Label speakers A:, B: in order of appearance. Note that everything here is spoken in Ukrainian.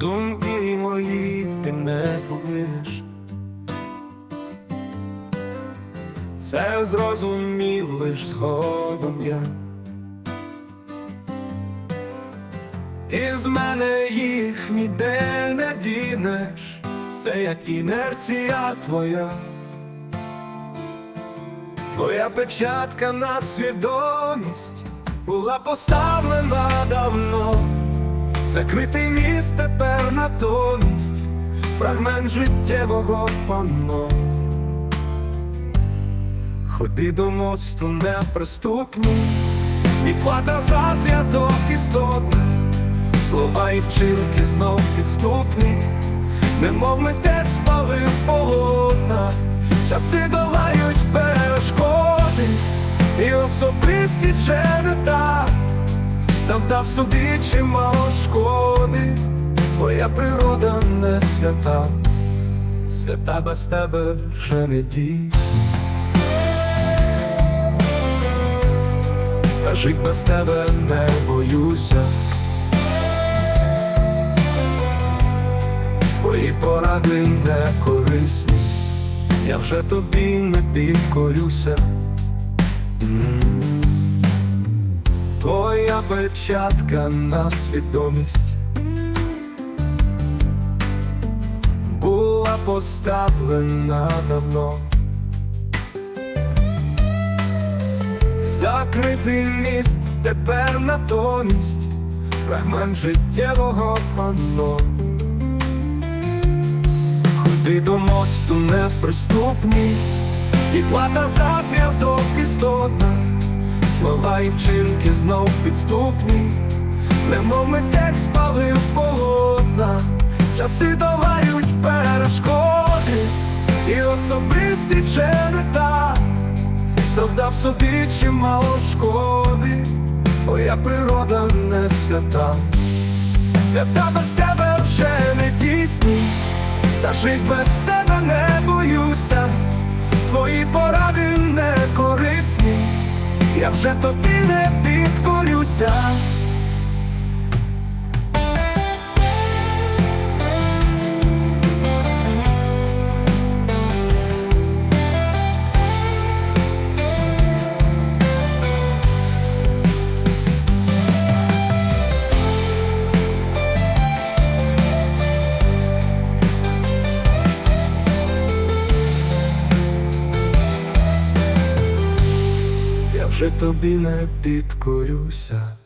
A: Думки мої ти не помилиш. Це зрозумів лиш згодом я. Із мене їх ніде не дінеш, це як інерція твоя, твоя печатка на свідомість була поставлена давно, закритий міст натомість, фрагмент життєвого панно. Ходи до мосту неприступні, і плата за зв'язок істотна, слова і вчинки знов підступні, немов митець спалив полотна, часи долають перешкоди, і особистість вже не та, завдав собі чимало шкоди, твоя природа не свята, свята без тебе вже не дійсна. Та жить без тебе не боюся. Твої поради не корисні, я вже тобі не підкорюся. Твоя печатка на свідомість поставлена давно. Закритий міст тепер натомість, фрагмент життєвого панно. Ходи до мосту неприступні, і плата за зв'язок істотна, слова і вчинки знов підступні, немов митець спалив полотна, часи долають особистість вже не та. Завдав собі чимало шкоди, твоя природа не свята, свята без тебе вже не дійсні, та жить без тебе не боюся, твої поради не корисні, я вже тобі не підкорюся. Вже тобі не підкорюся.